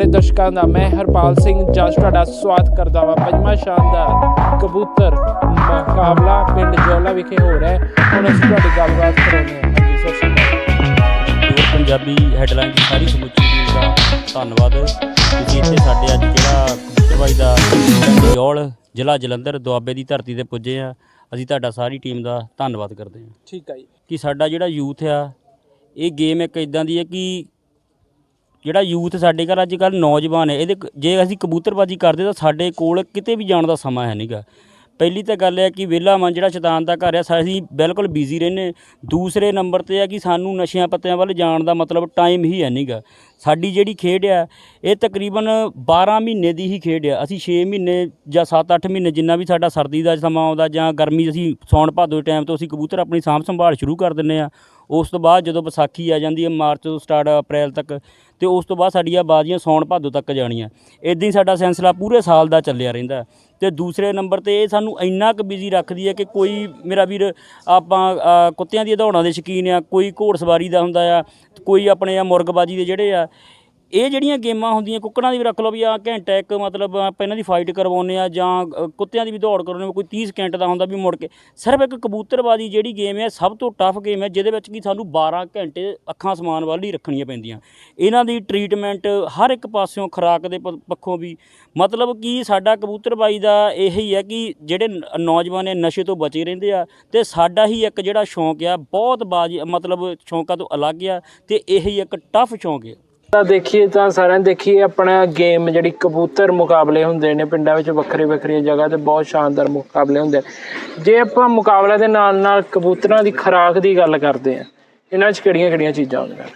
ਪਿਆਰੇ ਦਰਸ਼ਕਾਂ ਦਾ ਮੈਂ ਹਰਪਾਲ ਸਿੰਘ ਜਸ ਤੁਹਾਡਾ ਸਵਾਗਤ ਕਰਦਾ ਹਾਂ ਪੰਜਵਾਂ ਸ਼ਾਨਦਾਰ ਕਬੂਤਰ ਮੁਕਾਬਲਾ ਪਿੰਡ ਜੋਲਾ ਵਿਖੇ ਹੋ ਰਿਹਾ ਹੈ। ਹੁਣ ਅਸੀਂ ਤੁਹਾਡੀ ਗੱਲਬਾਤ ਕਰਾਉਂਦੇ ਹਾਂ ਹਾਂਜੀ ਸਤਿ ਸ਼੍ਰੀ ਅਕਾਲ। ਹੋਰ ਪੰਜਾਬੀ ਹੈਡਲਾਈਨ ਦੀ ਸਾਰੀ ਸਮੁੱਚੀ ਟੀਮ ਦਾ ਧੰਨਵਾਦ। ਤੁਸੀਂ ਇੱਥੇ ਸਾਡੇ ਅੱਜ ਜਿਹੜਾ ਕਬੂਤਰਬਾਈ ਦਾ ਜੌਲ ਜ਼ਿਲ੍ਹਾ ਜਲੰਧਰ ਦੁਆਬੇ ਦੀ ਧਰਤੀ ਤੇ ਪੁੱਜੇ ਆ। ਅਸੀਂ ਤੁਹਾਡਾ ਸਾਰੀ ਟੀਮ ਦਾ ਧੰਨਵਾਦ ਕਰਦੇ ਹਾਂ। ਠੀਕ ਹੈ ਜੀ। ਕਿ ਸਾਡਾ ਜਿਹੜਾ ਯੂਥ ਆ ਇਹ ਗੇਮ ਇੱਕ ਇਦਾਂ ਦੀ ਹੈ ਕਿ ਜਿਹੜਾ ਯੂਥ ਸਾਡੇ ਘਰ ਅੱਜ ਕੱਲ੍ਹ ਨੌਜਵਾਨ ਹੈ, ਇਹਦੇ ਕ- ਜੇ ਅਸੀਂ ਕਬੂਤਰਬਾਜੀ ਕਰਦੇ ਤਾਂ ਸਾਡੇ ਕੋਲ ਕਿਤੇ ਵੀ ਜਾਣ ਦਾ ਸਮਾਂ ਹੈ ਨਹੀਂਗਾ ਪਹਿਲੀ ਤਾਂ ਗੱਲ ਹੈ ਕਿ ਵਿਹਲਾ ਮਨ ਜਿਹੜਾ ਸ਼ੈਤਾਨ ਦਾ ਘਰ ਹੈ, ਸਾ- ਅਸੀਂ ਬਿਲਕੁਲ ਬਿਜ਼ੀ ਰਹਿੰਦੇ ਦੂਸਰੇ ਨੰਬਰ ਤੇ ਹੈ ਕਿ ਸਾਨੂੰ ਨਸ਼ਿਆਂ ਪੱਤਿਆਂ ਵੱਲ ਜਾਣ ਦਾ ਮਤਲਬ ਟਾਈਮ ਹੀ ਹੈ ਨਹੀਂਗਾ ਸਾਡੀ ਜਿਹੜੀ ਖੇਡ ਆ ਇਹ ਤਕਰੀਬਨ 12 ਮਹੀਨੇ ਦੀ ਹੀ ਖੇਡ ਆ ਅਸੀਂ 6 ਮਹੀਨੇ ਜਾਂ 7-8 ਮਹੀਨੇ ਜਿੰਨਾ ਵੀ ਸਾਡਾ ਸਰਦੀ ਦਾ ਸਮਾਂ ਆਉਂਦਾ ਜਾਂ ਗਰਮੀ ਅਸੀਂ ਸੌਣ ਭਾਦੋ ਦੇ ਟਾਈਮ ਤੋਂ ਅਸੀਂ ਕਬੂਤਰ ਆਪਣੀ ਸਾਂਭ ਸੰਭਾਲ ਸ਼ੁਰੂ ਕਰ ਦਿੰਦੇ ਆ ਉਸ ਤੋਂ ਬਾਅਦ ਜਦੋਂ ਵਿਸਾਖੀ ਆ ਜਾਂਦੀ ਹੈ, ਮਾਰਚ ਤੋਂ ਸਟਾਰਟ ਅਪ੍ਰੈਲ ਤੱਕ, ਤੇ ਉਸ ਤੋਂ ਬਾਅਦ ਸਾਡੀਆਂ ਬਾਜ਼ੀਆਂ ਸੌਣ ਭਾਦੋ ਤੱਕ ਜਾਣੀਆਂ। ਇਦਾਂ ਹੀ ਸਾਡਾ ਸਿਲਸਿਲਾ ਪੂਰੇ ਸਾਲ ਦਾ ਚੱਲਿਆ ਰਹਿੰਦਾ ਤੇ ਦੂਸਰੇ ਨੰਬਰ ਤੇ ਇਹ ਸਾਨੂੰ ਇੰਨਾ ਕੁ ਬਿਜ਼ੀ ਰੱਖਦੀ ਹੈ ਕਿ ਕੋਈ, ਮੇਰਾ ਵੀਰ, ਆਪਾਂ ਕੁੱਤਿਆਂ ਦੀਆਂ ਦੌੜਾਂ ਦੇ ਸ਼ੌਕੀਨ ਆ, ਕੋਈ ਘੋੜ ਸਵਾਰੀ ਦਾ ਹੁੰਦਾ ਆ, ਕੋਈ ਆਪਣੇ ਆ ਮੁਰਗਬਾਜੀ ਦੇ ਜਿਹੜੇ ਆ ਇਹ ਜਿਹੜੀਆਂ ਗੇਮਾਂ ਹੁੰਦੀਆਂ, ਕੁੱਕੜਾਂ ਦੀ ਵੀ ਰੱਖ ਲਓ ਵੀ ਆ ਘੰਟਾ ਇੱਕ ਮਤਲਬ ਆਪਾਂ ਇਹਨਾਂ ਦੀ ਫਾਈਟ ਕਰਵਾਉਂਦੇ ਆ ਜਾਂ ਕੁੱਤਿਆਂ ਦੀ ਵੀ ਦੌੜ ਕਰਵਾਉਂਦੇ ਆ ਕੋਈ 30 ਸਕਿੰਟ ਦਾ ਹੁੰਦਾ ਵੀ ਮੁੜ ਕੇ। ਸਿਰਫ ਇੱਕ ਕਬੂਤਰਬਾਜੀ ਜਿਹੜੀ ਗੇਮ ਹੈ, ਸਭ ਤੋਂ ਟਫ ਗੇਮ ਹੈ, ਜਿਹਦੇ ਵਿੱਚ ਕੀ ਸਾਨੂੰ 12 ਘੰਟੇ ਅੱਖਾਂ ਸਮਾਨ ਵੱਲ ਹੀ ਰੱਖਣੀਆਂ ਪੈਂਦੀਆਂ। ਇਹਨਾਂ ਦੀ ਟਰੀਟਮੈਂਟ ਹਰ ਇੱਕ ਪਾਸਿਓਂ ਖੁਰਾਕ ਦੇ ਪੱਖੋਂ ਵੀ। ਮਤਲਬ ਕਿ ਸਾਡਾ ਕਬੂਤਰਬਾਜੀ ਦਾ ਇਹੀ ਹੈ ਕਿ ਜਿਹੜੇ ਨੌਜਵਾਨ ਨੇ ਨਸ਼ੇ ਤੋਂ ਬਚੇ ਰਹਿੰਦੇ ਆ, ਤੇ ਸਾਡਾ ਹੀ ਇੱਕ ਜਿਹੜਾ ਸ਼ੌਂਕ ਆ, ਬਹੁਤ ਬਾਜ਼, ਮਤਲਬ ਸ਼ੌਂਕਾਂ ਤੋਂ ਅਲੱਗ ਆ, ਤੇ ਇਹੀ ਇੱਕ ਟਫ ਸ਼ੌਂਕ ਹੈ। ਤਾਂ ਦੇਖੀਏ ਤਾਂ ਸਾਰਿਆਂ ਦੇਖੀਏ, ਆਪਣਾ ਗੇਮ ਜਿਹੜੀ ਕਬੂਤਰ ਮੁਕਾਬਲੇ ਹੁੰਦੇ ਨੇ, ਪਿੰਡਾਂ ਵਿੱਚ ਵੱਖਰੇ ਵੱਖਰੀਆਂ ਜਗ੍ਹਾ ਤੇ ਬਹੁਤ ਸ਼ਾਨਦਾਰ ਮੁਕਾਬਲੇ ਹੁੰਦੇ ਨੇ ਜੇ ਆਪਾਂ ਮੁਕਾਬਲੇ ਦੇ ਨਾਲ ਨਾਲ ਕਬੂਤਰਾਂ ਦੀ ਖੁਰਾਕ ਦੀ ਗੱਲ ਕਰਦੇ ਆ, ਇਹਨਾਂ 'ਚ ਕਿਹੜੀਆਂ ਕਿਹੜੀਆਂ ਚੀਜ਼ਾਂ ਹੁੰਦੀਆਂ ਨੇ?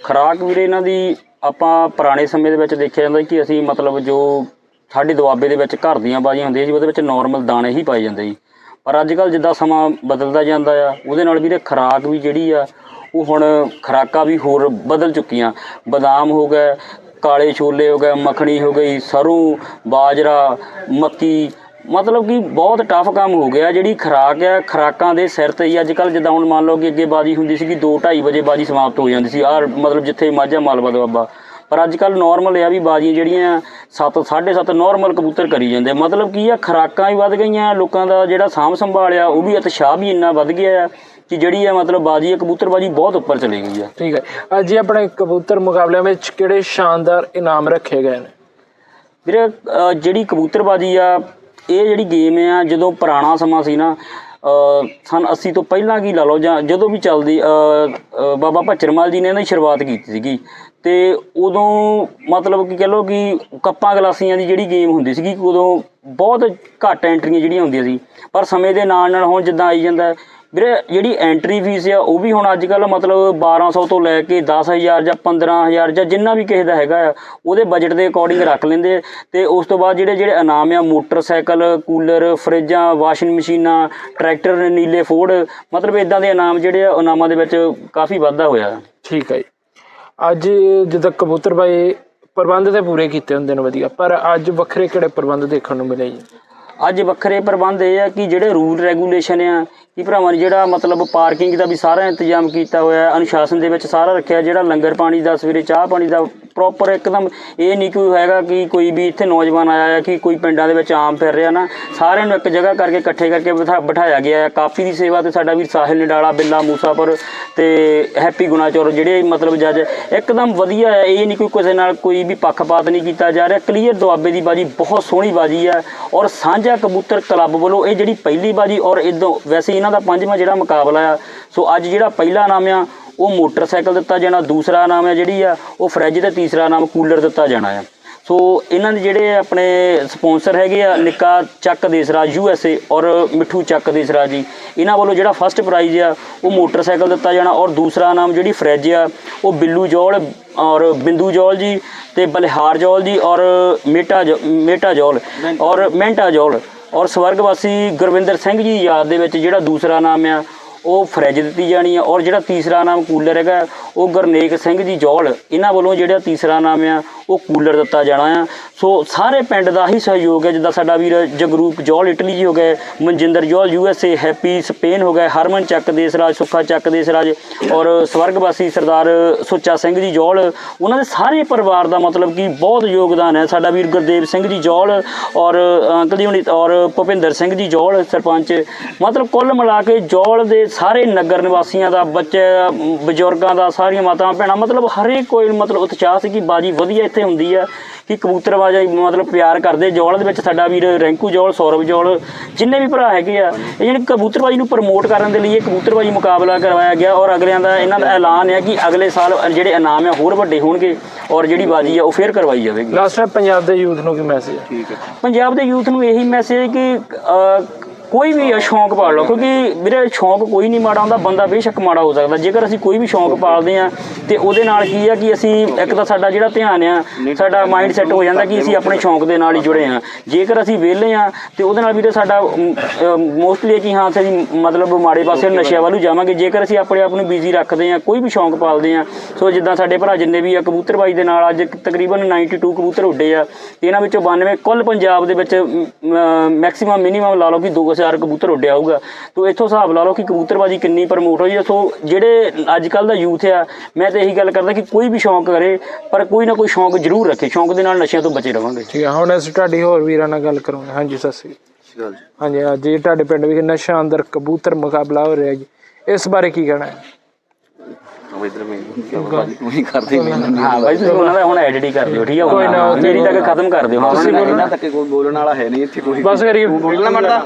ਖੁਰਾਕ ਵੀਰੇ ਇਹਨਾਂ ਦੀ ਆਪਾਂ ਪੁਰਾਣੇ ਸਮੇਂ ਦੇ ਵਿੱਚ ਦੇਖਿਆ ਜਾਂਦਾ ਕਿ ਅਸੀਂ ਮਤਲਬ ਜੋ ਸਾਡੇ ਦੁਆਬੇ ਦੇ ਵਿੱਚ ਘਰ ਦੀਆਂ ਬਾਜ਼ੀਆਂ ਹੁੰਦੀਆਂ ਸੀ, ਉਹਦੇ ਵਿੱਚ ਨਾਰਮਲ ਦਾਣੇ ਹੀ ਪਾਏ ਜਾਂਦੇ ਸੀ। ਪਰ ਅੱਜ ਕੱਲ ਜਿੱਦਾਂ ਸਮਾਂ ਬਦਲਦਾ ਜਾਂਦਾ ਆ, ਉਹਦੇ ਨਾਲ ਵੀਰੇ ਖੁਰਾਕ ਵੀ ਜਿਹੜੀ ਆ ਉਹ ਹੁਣ ਖੁਰਾਕਾਂ ਵੀ ਹੋਰ ਬਦਲ ਚੁੱਕੀਆਂ। ਬਦਾਮ ਹੋ ਗਏ, ਕਾਲੇ ਛੋਲੇ ਹੋ ਗਏ, ਮੱਖਣੀ ਹੋ ਗਈ, ਸਰੋਂ, ਬਾਜਰਾ, ਮੱਕੀ। ਮਤਲਬ ਕਿ ਬਹੁਤ ਟਫ ਕੰਮ ਹੋ ਗਿਆ। ਜਿਹੜੀ ਖੁਰਾਕ ਆ ਖੁਰਾਕਾਂ ਦੇ ਸਿਰ ਤੇ ਹੀ ਅੱਜ ਕੱਲ ਜਿੱਦਾਂ ਹੁਣ ਮੰਨ ਲਓ ਕਿ ਅੱਗੇ ਬਾਜੀ ਹੁੰਦੀ ਸੀ ਕਿ 2:30 ਵਜੇ ਬਾਜੀ ਸਮਾਪਤ ਹੋ ਜਾਂਦੀ ਸੀ। ਆਹ ਮਤਲਬ ਜਿੱਥੇ ਮਾਝਾ ਮਾਲਵਾ ਦੁਆਬਾ ਪਰ ਅੱਜ ਕੱਲ ਨਾਰਮਲ ਆ ਵੀ ਬਾਜੀਆਂ ਜਿਹੜੀਆਂ 7 7.5 ਨਾਰਮਲ ਕਬੂਤਰ ਕਰੀ ਜਾਂਦੇ। ਮਤਲਬ ਕੀ ਆ, ਖੁਰਾਕਾਂ ਵੀ ਵੱਧ ਗਈਆਂ। ਲੋਕਾਂ ਦਾ ਜਿਹੜਾ ਸਾਂਭ ਸੰਭਾਲ ਆ, ਉਹ ਵੀ ਉਤਸ਼ਾਹ ਵੀ ਇੰਨਾ ਵੱਧ ਗਿਆ ਆ। ਕਿ ਜਿਹੜੀ ਆ ਮਤਲਬ ਬਾਜੀ ਆ ਕਬੂਤਰਬਾਜੀ ਬਹੁਤ ਉੱਪਰ ਚਲੀ ਗਈ ਆ। ਠੀਕ ਹੈ। ਅੱਜ ਜੀ ਆਪਣੇ ਕਬੂਤਰ ਮੁਕਾਬਲਿਆਂ ਵਿੱਚ ਕਿਹੜੇ ਸ਼ਾਨਦਾਰ ਇਨਾਮ ਰੱਖੇ ਗਏ ਨੇ? ਵੀਰੇ ਅ, ਜਿਹੜੀ ਕਬੂਤਰਬਾਜੀ ਆ ਇਹ ਜਿਹੜੀ ਗੇਮ ਆ ਜਦੋਂ ਪੁਰਾਣਾ ਸਮਾਂ ਸੀ ਨਾ ਅ, ਸਨ 80 ਤੋਂ ਪਹਿਲਾਂ ਕੀ ਲਾ ਲਓ ਜਾਂ ਜਦੋਂ ਵੀ ਚੱਲਦੀ ਅ, ਅ, ਬਾਬਾ ਭੱਚਰਮਾਲ ਜੀ ਨੇ ਇਹਨਾਂ ਦੀ ਸ਼ੁਰੂਆਤ ਕੀਤੀ ਸੀਗੀ। ਤੇ ਉਦੋਂ ਮਤਲਬ ਕਿ ਕਹ ਲਓ ਕਿ ਕੱਪਾਂ ਗਲਾਸੀਆਂ ਦੀ ਜਿਹੜੀ ਗੇਮ ਹੁੰਦੀ ਸੀਗੀ ਉਦੋਂ ਬਹੁਤ ਘੱਟ ਐਂਟਰੀਆਂ ਜਿਹੜੀਆਂ ਹੁੰਦੀਆਂ ਸੀ। ਪਰ ਸਮੇਂ ਦੇ ਨਾਲ ਨਾਲ ਹੁਣ ਜਿੱਦਾਂ ਆਈ ਜਾਂਦਾ ਵੀਰੇ ਜਿਹੜੀ ਐਂਟਰੀ ਫੀਸ ਆ ਉਹ ਵੀ ਹੁਣ ਅੱਜ ਕੱਲ ਮਤਲਬ 1200 ਤੋਂ ਲੈ ਕੇ 10000 ਜਾਂ 15000 ਜਾਂ ਜਿੰਨਾ ਵੀ ਕਿਸੇ ਦਾ ਹੈਗਾ ਆ ਉਹਦੇ ਬਜਟ ਦੇ ਅਕੋਰਡਿੰਗ ਰੱਖ ਲੈਂਦੇ ਤੇ ਉਸ ਤੋਂ ਬਾਅਦ ਜਿਹੜੇ ਜਿਹੜੇ ਇਨਾਮ ਆ ਮੋਟਰਸਾਈਕਲ ਕੂਲਰ ਫਰਿੱਜਾਂ ਵਾਸ਼ਿੰਗ ਮਸ਼ੀਨਾਂ ਟਰੈਕਟਰ ਨੀਲੇ ਫੋਰਡ ਮਤਲਬ ਇਦਾਂ ਦੇ ਇਨਾਮ ਜਿਹੜੇ ਆ ਇਨਾਮਾਂ ਦੇ ਵਿੱਚ ਕਾਫੀ ਵਾਧਾ ਹੋਇਆ। ਠੀਕ ਹੈ ਜੀ। ਅੱਜ ਜਿੱਦਾਂ ਕਬੂਤਰ ਬਾਈ ਪ੍ਰਬੰਧ ਤੇ ਪੂਰੇ ਕੀਤੇ ਹੁੰਦੇ ਨੇ ਵਧੀਆ ਪਰ ਅੱਜ ਵੱਖਰੇ ਕਿਹੜੇ ਪ੍ਰਬੰਧ ਦੇਖਣ ਨੂੰ ਮਿਲੇ ਜੀ? ਅੱਜ ਵੱਖਰੇ ਪ੍ਰਬੰਧ ਇਹ ਆ ਕਿ ਜਿਹੜੇ ਰੂਲ ਰੈਗੂਲੇਸ਼ਨ ਆ ਕਿ ਭਰਾਵਾਂ ਨੇ ਜਿਹੜਾ ਮਤਲਬ ਪਾਰਕਿੰਗ ਦਾ ਵੀ ਸਾਰਾ ਇੰਤਜ਼ਾਮ ਕੀਤਾ ਹੋਇਆ ਹੈ, ਅਨੁਸ਼ਾਸਨ ਦੇ ਵਿੱਚ ਸਾਰਾ ਰੱਖਿਆ, ਜਿਹੜਾ ਲੰਗਰ ਪਾਣੀ ਦਾ, ਸਵੇਰੇ ਚਾਹ ਪਾਣੀ ਦਾ ਪ੍ਰੋਪਰ ਇੱਕਦਮ ਇਹ ਨਹੀਂ ਕੋਈ ਹੈਗਾ ਕਿ ਕੋਈ ਵੀ ਇੱਥੇ ਨੌਜਵਾਨ ਆਇਆ ਹੈ ਕਿ ਕੋਈ ਪਿੰਡਾਂ ਦੇ ਵਿੱਚ ਆਮ ਫਿਰ ਰਿਹਾ ਨਾ। ਸਾਰਿਆਂ ਨੂੰ ਇੱਕ ਜਗ੍ਹਾ ਕਰਕੇ, ਇਕੱਠੇ ਕਰਕੇ ਬਿਠਾ- ਬਿਠਾਇਆ ਗਿਆ ਹੈ। ਕਾਫੀ ਦੀ ਸੇਵਾ ਤੇ ਸਾਡਾ ਵੀਰ ਸਾਹਿਲ ਨਿਡਾਲਾ, ਬਿੱਲਾ ਮੂਸਾਪੁਰ ਤੇ ਹੈਪੀ ਗੁਨਾਚੌਰ ਜਿਹੜੇ ਮਤਲਬ ਜੱਜ, ਇੱਕਦਮ ਵਧੀਆ ਹੈ। ਇਹ ਨਹੀਂ ਕੋਈ ਕਿਸੇ ਨਾਲ ਕੋਈ ਵੀ ਪੱਖਪਾਤ ਨਹੀਂ ਕੀਤਾ ਜਾ ਰਿਹਾ। ਕਲੀਅਰ ਦੁਆਬੇ ਦੀ ਬਾਜੀ, ਬਹੁਤ ਸੋਹਣੀ ਬਾਜੀ ਹੈ ਔਰ ਸਾਂਝਾ ਕਬੂਤਰ ਕਲੱਬ ਵੱਲੋਂ ਇਹ ਜਿਹੜੀ ਪਹਿਲੀ ਬਾਜੀ ਔਰ ਇਦੋਂ ਵੈਸੇ ਇਹਨਾਂ ਦਾ ਪੰਜਵਾਂ ਜਿਹੜਾ ਮੁਕਾਬਲਾ ਆ। ਸੋ ਅੱਜ ਜਿਹੜਾ ਪਹਿਲਾ ਨਾਮ ਆ, ਉਹ ਮੋਟਰਸਾਈਕਲ ਦਿੱਤਾ ਜਾਣਾ, ਦੂਸਰਾ ਨਾਮ ਆ ਜਿਹੜੀ ਆ, ਉਹ ਫਰਿੱਜ ਤੇ ਤੀਸਰਾ ਨਾਮ ਕੂਲਰ ਦਿੱਤਾ ਜਾਣਾ ਆ। ਸੋ ਇਹਨਾਂ ਦੇ ਜਿਹੜੇ ਆਪਣੇ ਸਪਾਂਸਰ ਹੈਗੇ ਆ, ਨਿੱਕਾ ਚੱਕ ਦੇਸਰਾ ਯੂ ਐਸ ਏ ਔਰ ਮਿੱਠੂ ਚੱਕ ਦੇਸਰਾ ਜੀ, ਇਹਨਾਂ ਵੱਲੋਂ ਜਿਹੜਾ ਫਸਟ ਪ੍ਰਾਈਜ਼ ਆ, ਉਹ ਮੋਟਰਸਾਈਕਲ ਦਿੱਤਾ ਜਾਣਾ ਔਰ ਦੂਸਰਾ ਨਾਮ ਜਿਹੜੀ ਫਰਿੱਜ ਆ, ਉਹ ਬਿੱਲੂ ਜੋਲ ਔਰ ਬਿੰਦੂ ਜੋਲ ਜੀ ਤੇ ਬਲਿਹਾਰ ਜੋਲ ਜੀ ਔਰ ਮੇਟਾ ਜੋ- ਮੇਟਾ ਜੋਲ ਔਰ ਮੈਂਟਾ ਜੋਲ। ਔਰ ਸਵਰਗਵਾਸੀ ਗੁਰਵਿੰਦਰ ਸਿੰਘ ਜੀ ਯਾਦ ਦੇ ਵਿੱਚ ਜਿਹੜਾ ਦੂਸਰਾ ਨਾਮ ਆ, ਉਹ ਫਰਿੱਜ ਦਿੱਤੀ ਜਾਣੀ ਆ। ਔਰ ਜਿਹੜਾ ਤੀਸਰਾ ਨਾਮ ਕੂਲਰ ਹੈਗਾ, ਉਹ ਗੁਰਨੇਕ ਸਿੰਘ ਜੀ ਜੋਲ ਇਹਨਾਂ ਵੱਲੋਂ ਜਿਹੜਾ ਤੀਸਰਾ ਨਾਮ ਆ ਉਹ ਕੂਲਰ ਦਿੱਤਾ ਜਾਣਾ ਆ। ਸੋ ਸਾਰੇ ਪਿੰਡ ਦਾ ਹੀ ਸਹਿਯੋਗ ਹੈ। ਜਿੱਦਾਂ ਸਾਡਾ ਵੀਰ ਜਗਰੂਪ ਜੋਲ ਇਟਲੀ ਜੀ ਹੋ ਗਏ, ਮਨਜਿੰਦਰ ਜੋਲ U S A, Happy Spain ਹੋ ਗਏ, ਹਰਮਨ ਚੱਕ ਦੇਸਰਾਜ, ਸੁੱਖਾ ਚੱਕ ਦੇਸਰਾਜ ਔਰ ਸਵਰਗਵਾਸੀ ਸਰਦਾਰ ਸੁੱਚਾ ਸਿੰਘ ਜੀ ਜੋਲ ਉਹਨਾਂ ਦੇ ਸਾਰੇ ਪਰਿਵਾਰ ਦਾ ਮਤਲਬ ਕਿ ਬਹੁਤ ਯੋਗਦਾਨ ਹੈ। ਸਾਡਾ ਵੀਰ ਗੁਰਦੇਵ ਸਿੰਘ ਜੀ ਜੋਲ ਔਰ ਅੰਕਲ ਜੀ ਹੁਣੀ ਔਰ ਭੁਪਿੰਦਰ ਸਿੰਘ ਜੀ ਜੋਲ ਸਰਪੰਚ, ਮਤਲਬ ਕੁੱਲ ਮਿਲਾ ਕੇ ਜੋਲ ਦੇ ਸਾਰੇ ਨਗਰ ਨਿਵਾਸੀਆਂ ਦਾ, ਬੱਚੇ, ਬਜ਼ੁਰਗਾਂ ਦਾ, ਸਾਰੀਆਂ ਮਾਤਾਵਾਂ, ਭੈਣਾਂ, ਮਤਲਬ ਹਰੇਕ ਕੋਈ ਮਤਲਬ ਉਤਸ਼ਾਹ ਸੀ ਕਿ ਬਾਜੀ ਵਧੀਆ ਇੱਥੇ ਹੁੰਦੀ ਆ ਕਿ ਕਬੂਤਰਬਾਜ਼ੀ ਮਤਲਬ ਪਿਆਰ ਕਰਦੇ ਜੌਲ ਦੇ ਵਿੱਚ ਸਾਡਾ ਵੀਰ ਰੈਂਕੂ ਜੌਲ ਸੌਰਵ ਜੌਲ ਜਿੰਨੇ ਵੀ ਭਰਾ ਹੈਗੇ ਆ ਇਹ ਜਿਹੜੇ ਕਬੂਤਰਬਾਜ਼ੀ ਨੂੰ ਪ੍ਰਮੋਟ ਕਰਨ ਦੇ ਲਈ ਇਹ ਕਬੂਤਰਬਾਜ਼ੀ ਮੁਕਾਬਲਾ ਕਰਵਾਇਆ ਗਿਆ ਔਰ ਅਗਲਿਆਂ ਦਾ ਇਹਨਾਂ ਦਾ ਐਲਾਨ ਹੈ ਕਿ ਅਗਲੇ ਸਾਲ ਜਿਹੜੇ ਇਨਾਮ ਆ ਹੋਰ ਵੱਡੇ ਹੋਣਗੇ ਔਰ ਜਿਹੜੀ ਬਾਜੀ ਆ ਉਹ ਫੇਰ ਕਰਵਾਈ ਜਾਵੇਗੀ। ਲਾਸਟ ਟਾਈਮ ਪੰਜਾਬ ਦੇ ਯੂਥ ਨੂੰ ਕੀ ਮੈਸੇਜ ਹੈ ਠੀਕ ਹੈ। ਪੰਜਾਬ ਦੇ ਯੂਥ ਨੂੰ ਇਹੀ ਮੈਸੇਜ ਹੈ ਕਿ ਕੋਈ ਵੀ ਸ਼ੌਂਕ ਪਾਲ ਲਓ, ਕਿਉਂਕਿ ਵੀਰੇ ਸ਼ੌਂਕ ਕੋਈ ਨਹੀਂ ਮਾੜਾ ਹੁੰਦਾ, ਬੰਦਾ ਬੇਸ਼ੱਕ ਮਾੜਾ ਹੋ ਸਕਦਾ। ਜੇਕਰ ਅਸੀਂ ਕੋਈ ਵੀ ਸ਼ੌਂਕ ਪਾਲਦੇ ਆ ਤੇ ਉਹਦੇ ਨਾਲ ਕੀ ਆ ਕਿ ਅਸੀਂ ਇੱਕ ਤਾਂ ਸਾਡਾ ਜਿਹੜਾ ਧਿਆਨ ਆ, ਸਾਡਾ ਮਾਈਂਡ ਸੈੱਟ ਹੋ ਜਾਂਦਾ ਕਿ ਅਸੀਂ ਆਪਣੇ ਸ਼ੌਂਕ ਦੇ ਨਾਲ ਹੀ ਜੁੜੇ ਆ ਜੇਕਰ ਅਸੀਂ ਵਿਹਲੇ ਆ ਤੇ ਉਹਦੇ ਨਾਲ ਵੀਰੇ ਸਾਡਾ ਮੋਸਟਲੀ ਕਿ ਹਾਂ, ਅਸੀਂ ਮਤਲਬ ਮਾੜੇ ਪਾਸੇ ਨਸ਼ਿਆਂ ਵੱਲ ਜਾਵਾਂਗੇ। ਜੇਕਰ ਅਸੀਂ ਆਪਣੇ ਆਪ ਨੂੰ ਬਿਜ਼ੀ ਰੱਖਦੇ ਆ ਕੋਈ ਵੀ ਸ਼ੌਂਕ ਪਾਲਦੇ ਆ ਸੋ ਜਿੱਦਾਂ ਸਾਡੇ ਭਰਾ ਜਿੰਨੇ ਵੀ ਆ ਕਬੂਤਰਬਾਜੀ ਦੇ ਨਾਲ ਅੱਜ ਤਕਰੀਬਨ 92 ਕਬੂਤਰ ਉੱਡੇ ਆ ਤੇ ਇਹਨਾਂ ਵਿੱਚੋਂ 92 ਕੁੱਲ ਪੰਜਾਬ ਦੇ ਵਿੱਚ ਮੈਕਸਿਮਮ ਮਿਨੀਮਮ ਲਾ ਲਓ ਕਿ ਦੋ 2000 ਕਬੂਤਰ ਉੱਡਿਆ ਹੋਊਗਾ। ਤੋ ਇੱਥੋਂ ਹਿਸਾਬ ਲਾ ਲਓ ਕਿ ਕਬੂਤਰਬਾਜੀ ਕਿੰਨੀ ਪ੍ਰਮੋਟ ਹੋਈ ਆ। ਸੋ ਜਿਹੜੇ ਅੱਜ ਕੱਲ ਦਾ ਯੂਥ ਆ ਮੈਂ ਤਾਂ ਇਹੀ ਗੱਲ ਕਰਦਾ ਕਿ ਕੋਈ ਵੀ ਸ਼ੌਂਕ ਕਰੇ ਪਰ ਕੋਈ ਨਾ ਕੋਈ ਸ਼ੌਂਕ ਜ਼ਰੂਰ ਰੱਖੇ। ਸ਼ੌਂਕ ਦੇ ਨਾਲ ਨਸ਼ਿਆਂ ਤੋਂ ਬਚੇ ਰਵਾਂਗੇ। ਠੀਕ ਹੈ ਹੁਣ ਅਸੀਂ ਤੁਹਾਡੀ ਹੋਰ ਵੀਰਾਂ ਨਾਲ ਗੱਲ ਕਰਾਂਗੇ। ਹਾਂਜੀ ਸਤਿ ਸ਼੍ਰੀ ਅਕਾਲ ਹਾਂਜੀ ਅੱਜ ਤੁਹਾਡੇ ਪਿੰਡ ਵਿੱਚ ਕਿੰਨਾ ਸ਼ਾਨਦਾਰ ਕਬੂਤਰ ਮੁਕਾਬਲਾ ਹੋ ਰਿਹਾ ਜੀ। ਇਸ ਬਾਰੇ ਕੀ ਕਹਿਣਾ ਹੈ? ਉਹ ਇਧਰ ਮੈਂ ਤੂੰ ਹੀ ਕਰਦੇ ਮੈਨੂੰ ਹਾਂ ਬਾਈ ਤੁਸੀਂ ਉਹਨਾਂ ਦਾ ਹੁਣ ਐਡਿਟ ਹੀ ਕਰ ਦਿਓ ਠੀਕ ਆ ਕੋਈ ਨਾ, ਉਹ ਮੇਰੀ ਤੱਕ ਖਤਮ ਕਰ ਦਿਓ। ਹਾਂ ਤੁਸੀਂ ਬੋਲੋ ਇਹਨਾਂ ਤੱਕ ਕੋਈ ਬੋਲਣ ਵਾਲਾ ਹੈ ਨਹੀਂ ਇੱਥੇ ਕੋਈ। ਬਸ ਕਰੀਏ ਬੋਲਣਾ ਮਰਦਾ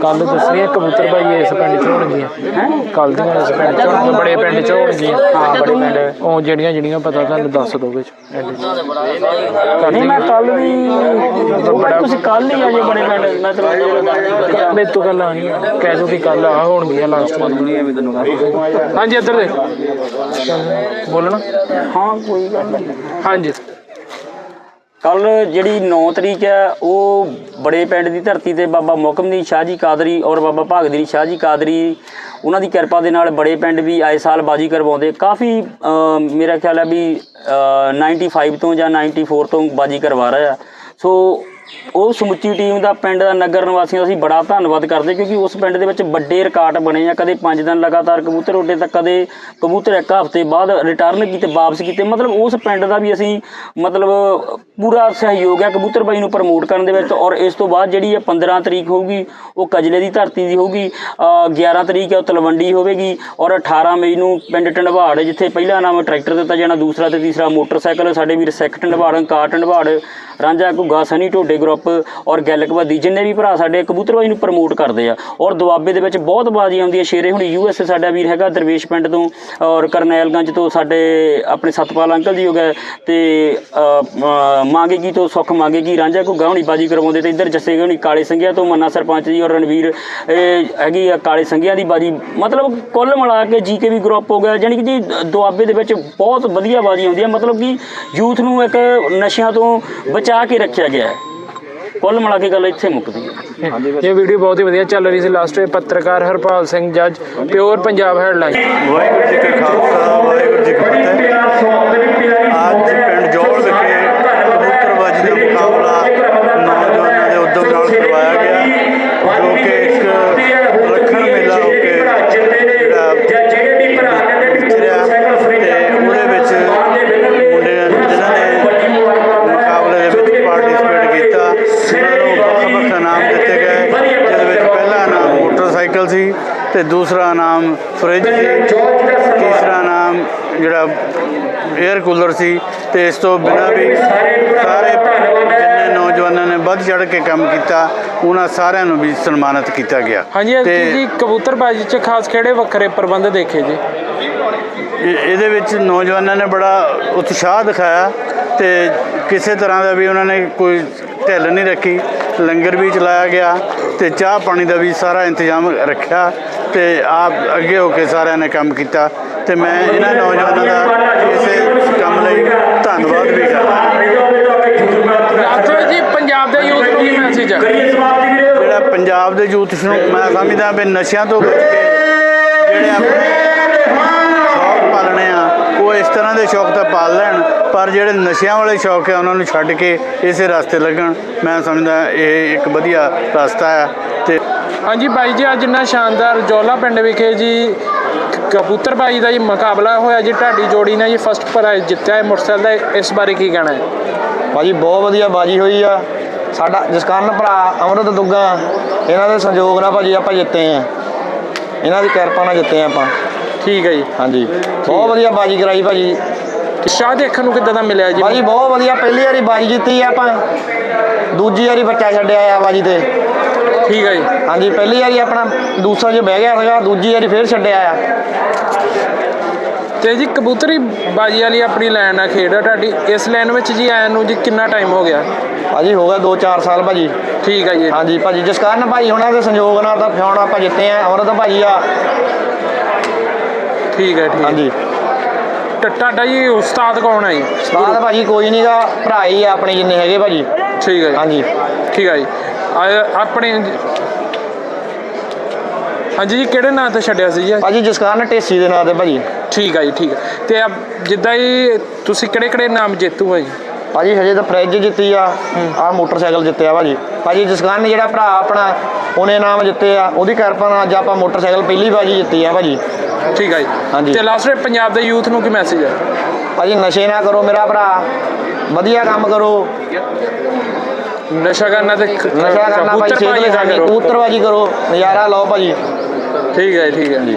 ਕੱਲ ਦੱਸਣੀਆਂ ਕਬੂਤਰ ਬਾਈ ਇਸ ਪਿੰਡ ਚ ਹੋਣਗੀਆਂ ਹੈ? ਕੱਲ ਦੀਆਂ ਇਸ ਪਿੰਡ ਚ ਹੋਣਗੀਆਂ ਬੜੇ ਪਿੰਡ ਚ ਹੋਣਗੀਆਂ ਹਾਂ ਬੜੇ ਪਿੰਡ। ਉਹ ਜਿਹੜੀਆਂ ਜਿਹੜੀਆਂ ਪਤਾ ਤੁਹਾਨੂੰ ਦੱਸ ਦੋ ਵਿੱਚ ਨਹੀਂ ਮੈਂ ਕੱਲ ਵੀ ਤੁਸੀਂ ਕੱਲ ਹੀ ਆ ਜੇ ਬੜੇ ਪਿੰਡ। ਮੈਂ ਚਲੋ ਮੈਂ ਤੂੰ ਕੱਲ ਆਣੀ ਕਹਿ ਦੋ ਕਿ ਕੱਲ ਆ ਹੋਣਗੀਆਂ ਲਾਸਟ ਦੁਨੀਆ ਵੀ ਤੈਨੂੰ ਹਾਂਜੀ ਇੱਧਰ ਦੇ। ਬੋਲਣਾ? ਹਾਂ ਕੋਈ ਗੱਲ ਨਹੀਂ। ਹਾਂਜੀ। ਕੱਲ ਜਿਹੜੀ 9 ਤਰੀਕ ਹੈ ਉਹ ਬੜੇ ਪਿੰਡ ਦੀ ਧਰਤੀ ਤੇ ਬਾਬਾ ਮੁਕਮਦੀਨ ਸ਼ਾਹ ਜੀ ਕਾਦਰੀ ਔਰ ਬਾਬਾ ਭਗਦੀਨ ਸ਼ਾਹ ਜੀ ਕਾਦਰੀ ਉਹਨਾਂ ਦੀ ਕਿਰਪਾ ਦੇ ਨਾਲ ਬੜੇ ਪਿੰਡ ਵੀ ਆਏ ਸਾਲ ਬਾਜੀ ਕਰਵਾਉਂਦੇ। ਕਾਫੀ ਮੇਰਾ ਖਿਆਲ ਹੈ ਵੀ ਅ, 95 ਤੋਂ ਜਾਂ 94 ਤੋਂ ਬਾਜੀ ਕਰਵਾ ਰਹੇ ਸੋ ਉਹ ਸਮੁੱਚੀ ਟੀਮ ਦਾ ਪਿੰਡ ਦਾ ਨਗਰ ਨਿਵਾਸੀਆਂ ਦਾ ਅਸੀਂ ਬੜਾ ਧੰਨਵਾਦ ਕਰਦੇ ਕਿਉਂਕਿ ਉਸ ਪਿੰਡ ਦੇ ਵਿੱਚ ਵੱਡੇ ਰਿਕਾਰਡ ਬਣੇ ਆ। ਕਦੇ 5 ਦਿਨ ਲਗਾਤਾਰ ਕਬੂਤਰ ਉੱਡੇ ਤਾਂ ਕਦੇ ਕਬੂਤਰ ਇੱਕ ਹਫ਼ਤੇ ਬਾਅਦ ਰਿਟਰਨ ਕੀਤੇ ਵਾਪਸ ਕੀਤੇ। ਮਤਲਬ ਉਸ ਪਿੰਡ ਦਾ ਵੀ ਅਸੀਂ ਮਤਲਬ ਪੂਰਾ ਸਹਿਯੋਗ ਹੈ ਕਬੂਤਰ ਬਾਈ ਨੂੰ ਪ੍ਰਮੋਟ ਕਰਨ ਦੇ ਵਿੱਚ ਔਰ ਇਸ ਤੋਂ ਬਾਅਦ ਜਿਹੜੀ ਹੈ 15 ਤਰੀਕ ਹੋਊਗੀ ਉਹ ਕਜਲੇ ਦੀ ਧਰਤੀ ਦੀ ਹੋਊਗੀ ਅ, 11 ਤਰੀਕ ਹੈ ਉਹ ਤਲਵੰਡੀ ਹੋਵੇਗੀ ਔਰ 18 ਮਈ ਨੂੰ ਪਿੰਡ ਟੰਡਵਾੜ ਜਿੱਥੇ ਪਹਿਲਾ ਨਾਮ ਟਰੈਕਟਰ ਦਿੱਤਾ ਜਾਣਾ ਦੂਸਰਾ ਤੇ ਤੀਸਰਾ ਮੋਟਰਸਾਈਕਲ ਸਾਡੇ ਵੀਰ ਸਿੱਖ ਟੰਡਵਾੜ ਕਾਰ ਟੰਡਵਾੜ ਰਾਂਝਾ ਘੁੱਗਾ ਸਨੀ ਢੋਡੇ ਗਰੁੱਪ ਔਰ ਗੈਲਕਬਾਦੀ ਜਿੰਨੇ ਵੀ ਭਰਾ ਸਾਡੇ ਕਬੂਤਰਬਾਜੀ ਨੂੰ ਪ੍ਰਮੋਟ ਕਰਦੇ ਆ। ਔਰ ਦੁਆਬੇ ਦੇ ਵਿੱਚ ਬਹੁਤ ਬਾਜੀ ਆਉਂਦੀ ਹੈ ਸ਼ੇਰੇ। ਹੁਣ ਯੂ ਐਸ ਸਾਡਾ ਵੀਰ ਹੈਗਾ ਦਰਵੇਸ਼ ਪਿੰਡ ਤੋਂ ਔਰ ਕਰਨੈਲਗੰਜ ਤੋਂ ਸਾਡੇ ਆਪਣੇ ਸਤਪਾਲ ਅੰਕਲ ਜੀ ਹੋ ਗਏ ਤੇ ਅ, ਮਾਂਗੇ ਕੀ ਤੋਂ ਸੁੱਖ ਮਾਂਗੇ ਕੀ ਰਾਂਝਾ ਘੁੱਗਾ ਹੁਣੀ ਬਾਜੀ ਕਰਵਾਉਂਦੇ ਤੇ ਇੱਧਰ ਜੱਸੇ ਹੁਣੀ ਕਾਲੇ ਸੰਘਿਆ ਤੋਂ ਮੰਨਾ ਸਰਪੰਚ ਜੀ ਔਰ ਰਣਵੀਰ ਹੈਗੀ ਆ ਕਾਲੇ ਸੰਘਿਆ ਦੀ ਬਾਜੀ। ਮਤਲਬ ਕੁੱਲ ਮਿਲਾ ਕੇ ਜੀਕੇ ਵੀ ਗਰੁੱਪ ਹੋ ਗਿਆ। ਜਾਣੀ ਕਿ ਜੀ ਦੁਆਬੇ ਦੇ ਵਿੱਚ ਬਹੁਤ ਵਧੀਆ ਬਾਜੀ ਆਉਂਦੀ ਹੈ ਮਤਲਬ ਕਿ ਯੂਥ ਨੂੰ ਇੱਕ ਨਸ਼ਿਆਂ ਤੋਂ ਬਚਾ ਕੇ ਰੱਖਿਆ ਗਿਆ ਹੈ। ਕੁੱਲ ਮਿਲਾ ਕੇ ਗੱਲ ਇੱਥੇ ਮੁੱਕਦੀ ਹੈ। ਇਹ ਵੀਡੀਓ ਬਹੁਤ ਹੀ ਵਧੀਆ ਚੱਲ ਰਹੀ ਸੀ। ਲਾਸਟ ਵਿੱਚ ਪੱਤਰਕਾਰ ਹਰਪਾਲ ਸਿੰਘ ਜੱਜ ਪਿਓਰ ਪੰਜਾਬ ਹੈਡਲਾਈਨ। ਵਾਹਿਗੁਰੂ ਜੀ ਕਾ ਖਾਲਸਾ ਵਾਹਿਗੁਰੂ ਜੀ ਕੀ ਫਤਿਹ। ਇਨਾਮ ਫ੍ਰਿਜ ਸੀ ਤੀਸਰਾ ਇਨਾਮ ਜਿਹੜਾ 에ਅਰ ਕੂਲਰ ਸੀ ਤੇ ਇਸ ਤੋਂ ਬਿਨਾਂ ਵੀ ਸਾਰੇ ਜਿੰਨੇ ਨੌਜਵਾਨਾਂ ਨੇ ਵੱਧ ਚੜ ਕੇ ਕੰਮ ਕੀਤਾ ਉਹਨਾਂ ਸਾਰਿਆਂ ਨੂੰ ਵੀ ਸਨਮਾਨਿਤ ਕੀਤਾ ਗਿਆ। ਹਾਂਜੀ ਤੇ ਐਤਕੀ ਜੀ ਕਬੂਤਰਬਾਜੀ ਚ ਖਾਸ ਕਿਹੜੇ ਵੱਖਰੇ ਪ੍ਰਬੰਧ ਦੇਖੇ ਜੀ? ਇਹ- ਇਹਦੇ ਵਿੱਚ ਨੌਜਵਾਨਾਂ ਨੇ ਬੜਾ ਉਤਸ਼ਾਹ ਦਿਖਾਇਆ ਤੇ ਕਿਸੇ ਤਰ੍ਹਾਂ ਦਾ ਵੀ ਉਹਨਾਂ ਨੇ ਕੋਈ ਢਿੱਲ ਨਹੀਂ ਰੱਖੀ। ਲੰਗਰ ਵੀ ਚਲਾਇਆ ਗਿਆ ਤੇ ਚਾਹ ਪਾਣੀ ਦਾ ਵੀ ਸਾਰਾ ਇੰਤਜ਼ਾਮ ਰੱਖਿਆ। ਤੇ ਆਪ ਅੱਗੇ ਹੋ ਕੇ ਸਾਰਿਆਂ ਨੇ ਕੰਮ ਕੀਤਾ ਤੇ ਮੈਂ ਇਹਨਾਂ ਨੌਜਵਾਨਾਂ ਦਾ ਇਸੇ ਕੰਮ ਲਈ ਧੰਨਵਾਦ ਵੀ ਕਰਦਾ। ਵਿੱਚ ਜੀ ਪੰਜਾਬ ਦੇ ਯੂਥ ਨੂੰ ਕੀ ਮੈਸੇਜ ਹੈ ਜਿਹੜਾ ਪੰਜਾਬ ਦੇ ਯੂਥ ਨੂੰ ਮੈਂ ਸਮਝਦਾ ਵੀ ਨਸ਼ਿਆਂ ਤੋਂ ਬਚ ਕੇ ਜਿਹੜੇ ਆਪਣੇ ਸ਼ੌਕ ਪਾਲਣੇ ਆ ਪਰ ਜਿਹੜੇ ਨਸ਼ਿਆਂ ਵਾਲੇ ਸ਼ੌਕ ਹੈ ਉਹਨਾਂ ਨੂੰ ਛੱਡ ਕੇ ਇਸੇ ਰਸਤੇ ਲੱਗਣ ਮੈਂ ਸਮਝਦਾ ਇਹ ਇੱਕ ਵਧੀਆ ਰਸਤਾ ਹੈ ਤੇ ਹਾਂਜੀ ਬਾਈ ਜੀ ਅੱਜ ਨਾ ਸ਼ਾਨਦਾਰ ਜੋਲਾ ਪਿੰਡ ਵਿਖੇ ਜੀ ਕ- ਕਬੂਤਰਬਾਜੀ ਦਾ ਜੀ ਮੁਕਾਬਲਾ ਹੋਇਆ ਜੀ ਢਾਡੀ ਜੋੜੀ ਨੇ ਜੀ ਫਸਟ ਪ੍ਰਾਈਜ਼ ਜਿੱਤਿਆ ਹੈ ਮੋਟਰਸਾਈਕਲ ਦਾ ਇਸ ਬਾਰੇ ਕੀ ਕਹਿਣਾ ਹੈ? ਭਾਜੀ ਬਹੁਤ ਵਧੀਆ ਬਾਜੀ ਹੋਈ ਆ। ਸਾਡਾ ਜਸਕਰਨ ਭਰਾ ਅਮਰਤ ਦੁੱਗਾ ਇਹਨਾਂ ਦੇ ਸੰਯੋਗ ਨਾਲ ਭਾਜੀ ਆਪਾਂ ਜਿੱਤੇ ਆ। ਇਹਨਾਂ ਦੀ ਕਿਰਪਾ ਨਾਲ ਜਿੱਤੇ ਆ ਆਪਾਂ। ਠੀਕ ਹੈ ਜੀ। ਹਾਂਜੀ। ਬਹੁਤ ਵਧੀਆ ਬਾਜੀ ਕਰਾਈ ਭਾਜੀ। ਸ਼ਾਹ ਦੇਖਣ ਨੂੰ ਕਿੱਦਾਂ ਦਾ ਮਿਲਿਆ ਜੀ? ਭਾਜੀ ਬਹੁਤ ਵਧੀਆ ਪਹਿਲੀ ਵਾਰੀ ਬਾਜੀ ਜਿੱਤੀ ਆ ਆਪਾਂ। ਦੂਜੀ ਵਾਰੀ ਬੱਚਾ ਛੱਡਿਆ ਆ ਬਾਜੀ ਤੇ। ਠੀਕ ਹੈ ਜੀ। ਹਾਂਜੀ ਪਹਿਲੀ ਵਾਰੀ ਆਪਣਾ ਦੂਸਰਾ ਜੇ ਬਹਿ ਗਿਆ ਸੀਗਾ ਦੂਜੀ ਵਾਰੀ ਫੇਰ ਛੱਡਿਆ ਆ। ਤੇ ਜੀ ਕਬੂਤਰੀ ਬਾਜੀ ਵਾਲੀ ਆਪਣੀ ਲਾਈਨ ਆ ਖੇਡ ਆ ਤੁਹਾਡੀ। ਇਸ ਲਾਈਨ ਵਿੱਚ ਜੀ ਆਇਆਂ ਨੂੰ ਜੀ ਕਿੰਨਾ ਟਾਈਮ ਹੋ ਗਿਆ? ਭਾਜੀ ਹੋ ਗਿਆ 2-4 ਸਾਲ ਭਾਜੀ। ਠੀਕ ਹੈ ਜੀ। ਹਾਂਜੀ ਭਾਜੀ ਜਸਕਰਨ ਭਾਈ ਉਹਨਾਂ ਦੇ ਸੰਯੋਗ ਨਾਲ ਤਾਂ ਫਿਆਉਣ ਆਪਾਂ ਜਿੱਤੇ ਆ ਅਮਰਤ ਭਾਜੀ ਆ। ਠੀਕ ਹੈ ਠੀਕ ਹਾਂਜੀ। ਤੇ ਤੁਹਾਡਾ ਜੀ ਉਸਤਾਦ ਕੌਣ ਹੈ ਜੀ? ਸਤਾਦ ਭਾਜੀ ਕੋਈ ਨਹੀਂਗਾ ਭਰਾ ਹੀ ਆ ਆਪਣੇ ਜਿੰਨੇ ਹੈਗੇ ਭਾਜੀ। ਠੀਕ ਹੈ ਜੀ। ਹਾਂਜੀ। ਠੀਕ ਹੈ ਜੀ। ਆਪਣੇ ਹਾਂਜੀ ਜੀ ਕਿਹੜੇ ਨਾਂ ਤੇ ਛੱਡਿਆ ਸੀ ਜੀ? ਭਾਜੀ ਜਸਕਰਨ ਢੇਸੀ ਦੇ ਨਾਂ ਤੇ ਭਾਜੀ। ਠੀਕ ਹੈ ਜੀ ਠੀਕ ਹੈ ਤੇ ਆ ਜਿੱਦਾਂ ਹੀ ਤੁਸੀਂ ਕਿਹੜੇ ਕਿਹੜੇ ਨਾਮ ਜੇਤੂ ਹੋ ਜੀ? ਭਾਜੀ ਹਜੇ ਤਾਂ ਫ੍ਰਿਜ ਜਿੱਤੀ ਆ ਆ ਮੋਟਰਸਾਈਕਲ ਜਿੱਤਿਆ ਭਾਜੀ। ਭਾਜੀ ਜਸਕਰਨ ਜਿਹੜਾ ਭਰਾ ਆਪਣਾ ਉਹਨੇ ਨਾਮ ਜਿੱਤੇ ਆ ਉਹਦੀ ਕਿਰਪਾ ਨਾਲ ਅੱਜ ਆਪਾਂ ਮੋਟਰਸਾਈਕਲ ਪਹਿਲੀ ਬਾਜੀ ਜਿੱਤੀ ਆ ਭਾਜੀ। ਠੀਕ ਹੈ ਜੀ। ਹਾਂਜੀ। ਤੇ ਲਾਸਟ ਪੰਜਾਬ ਦੇ ਯੂਥ ਨੂੰ ਕੀ ਮੈਸੇਜ ਹੈ ਭਾਜੀ ਨਸ਼ੇ ਨਾ ਕਰੋ ਮੇਰਾ ਭਰਾ ਵਧੀਆ ਕੰਮ ਕਰੋ। ਨਸ਼ਾ ਕਰਨਾ ਤੇ ਨਸ਼ਾ ਕਰਨਾ ਕਬੂਤਰਬਾਜ਼ੀ ਸਿਹਤ ਲਈ ਨਾ ਸਾਡੀ ਕਰੋ। ਕਬੂਤਰਬਾਜੀ ਕਰੋ ਨਜ਼ਾਰਾ ਲਓ ਭਾਜੀ ਠੀਕ ਹੈ ਜੀ, ਠੀਕ ਹੈ। ਜੀ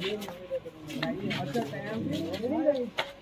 ਅੱਛਾ ਟਾਈਮ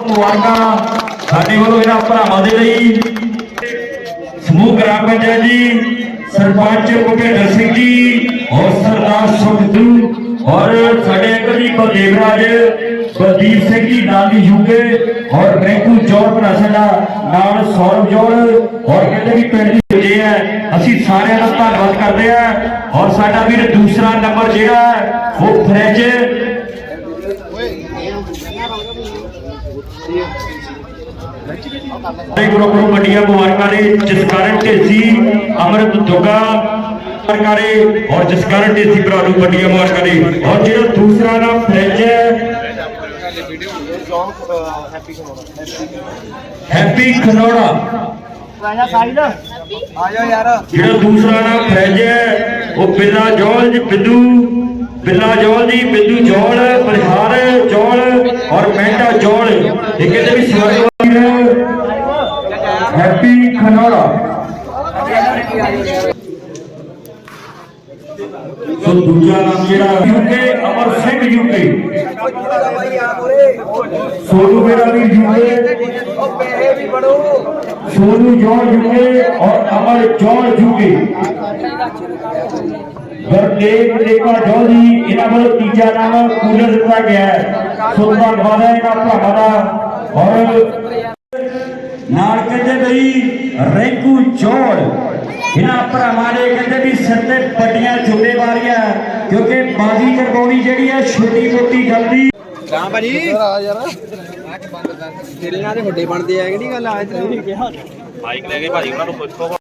ਮੁਬਾਰਕਾਂ ਸਾਡੇ ਵੱਲੋਂ ਇਹਨਾਂ ਭਰਾਵਾਂ ਦੇ ਲਈ। ਸਮੂਹ ਗ੍ਰਾਮ ਪੰਚਾਇਤ ਜੀ, ਸਰਪੰਚ ਭੁਪਿੰਦਰ ਸਿੰਘ ਜੀ ਔਰ ਸਰਦਾਰ ਸੁਖਦੂ ਔਰ ਸਾਡੇ ਅੰਕਲ ਜੀ ਬਲਦੇਵ ਬਲਦੀਪ ਸਿੰਘ ਜੀ ਨਾਲ ਦੀ ਯੂਕੇ ਔਰ ਰੈਂਕੂ ਜੋੜ ਭਰਾ ਨਾਲ ਸੌਰਵ ਜੋੜ ਔਰ ਕਹਿੰਦੇ ਵੀ ਪਿੰਡ ਦੀ ਹੋਏ ਆ ਅਸੀਂ ਸਾਰਿਆਂ ਦਾ ਧੰਨਵਾਦ ਕਰਦੇ ਆ ਔਰ ਸਾਡਾ ਵੀਰ ਦੂਸਰਾ ਨੰਬਰ ਜਿਹੜਾ ਹੈ, ਉਹ ਫ੍ਰਿਜ ਗੁਰੂ ਗੁਰੂ ਨੂੰ ਵੱਡੀਆਂ ਮੁਬਾਰਕਾਂ ਨੇ ਜਸਕਰਨ ਢੇਸੀ ਅਮਰਤ ਦੁਗਾ ਮੁਬਾਰਕਾਂ ਨੇ ਔਰ ਜਸਕਰਨ ਢੇਸੀ ਭਰਾ ਨੂੰ ਵੱਡੀਆਂ ਮੁਬਾਰਕਾਂ ਨੇ ਔਰ ਜਿਹੜਾ ਦੂਸਰਾ ਨਾਮ ਫ੍ਰਿਜ ਹੈ ਹੈਪੀ ਖਨੋੜਾ। ਆਜਾ ਸਾਈਡ ਆ ਜਾ ਯਾਰ। ਜਿਹੜਾ ਦੂਸਰਾ ਨਾਮ ਫ੍ਰਿਜ ਹੈ ਉਹ ਬਿੱਲਾ ਜੋਲ ਜੀ ਬਿੱਦੂ ਬਿੱਲਾ ਜੋਲ ਜੀ ਬਿੱਦੂ ਜੋਲ ਬਲਿਹਾਰ ਜੋਲ ਔਰ ਮਹਿੰਦਾ ਜੋਲ ਇਹ ਕਹਿੰਦੇ ਵੀ ਸਵਰਗਵਾਸੀ ਹੈਪੀ ਖਨੋੜਾ। ਸੋ ਦੂਜਾ ਨਾਮ ਜਿਹੜਾ ਯੂਕੇ ਅਮਰ ਸਿੰਘ ਯੂਕੇ ਸੋਨੂ ਮੇਰਾ ਵੀ ਯੂਕੇ ਸੋਨੂ ਜੋੜ ਯੂਕੇ ਔਰ ਅਮਰ ਜੋੜ ਯੂਕੇ ਗੁਰਦੇਵ ਰੇਖਾ ਜੋੜੀ ਇਹਨਾਂ ਵੱਲੋਂ ਤੀਜਾ ਨਾਮ ਕੂਲਰ ਦਿੱਤਾ ਗਿਆ ਹੈ ਸੋ ਧੰਨਵਾਦ ਹੈ ਇਹਨਾਂ ਭਰਾਵਾਂ ਦਾ ਔਰ ਨਾਲ ਕਹਿੰਦੇ ਬਈ ਰੈਂਕੂ ਜੋੜ ਇਹਨਾਂ ਭਰਾਵਾਂ ਨੇ ਕਹਿੰਦੇ ਵੀ ਸਿਰ ਤੇ ਵੱਡੀਆਂ ਜ਼ਿੰਮੇਵਾਰੀਆਂ ਕਿਉਂਕਿ ਬਾਜ਼ੀ ਕਰਵਾਉਣੀ ਜਿਹੜੀ ਹੈ ਛੋਟੀ ਮੋਟੀ ਗੱਲ ਨਹੀਂ ਆ ਯਾਰ। ਤੇਰੇ ਨਾਲ ਦੇ ਵੱਡੇ ਬਣਦੇ ਆ ਕਿਹੜੀ ਗੱਲ ਆ ਅੱਜ